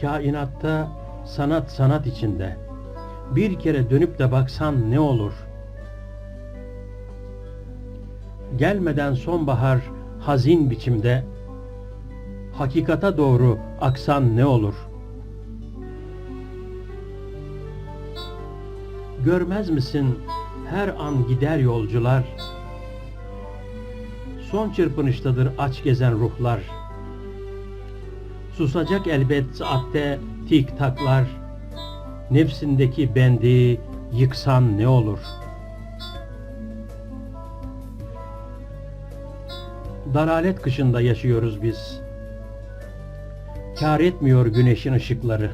Kainatta sanat sanat içinde. Bir kere dönüp de baksan ne olur? Gelmeden sonbahar hazin biçimde hakikata doğru aksan ne olur? Görmez misin her an gider yolcular? Son çırpınıştadır aç gezen ruhlar. Susacak elbet saatte tik taklar. Nefsindeki bendi yıksan ne olur? Dalalet kışında yaşıyoruz biz. Kâr etmiyor güneşin ışıkları.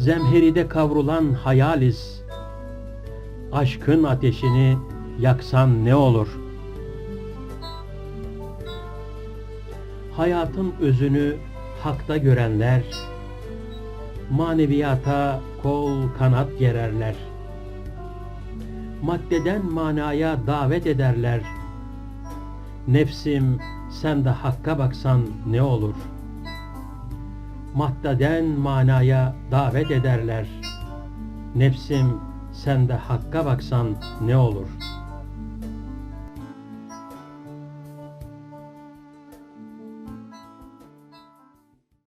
Zemheride kavrulan hayaliz. Aşkın ateşini yaksan ne olur? Hayatın özünü hakta görenler, maneviyata kol kanat gererler. Maddeden manaya davet ederler. Nefsim sen de hakka baksan ne olur? Maddeden manaya davet ederler. Nefsim sen de hakka baksan ne olur?''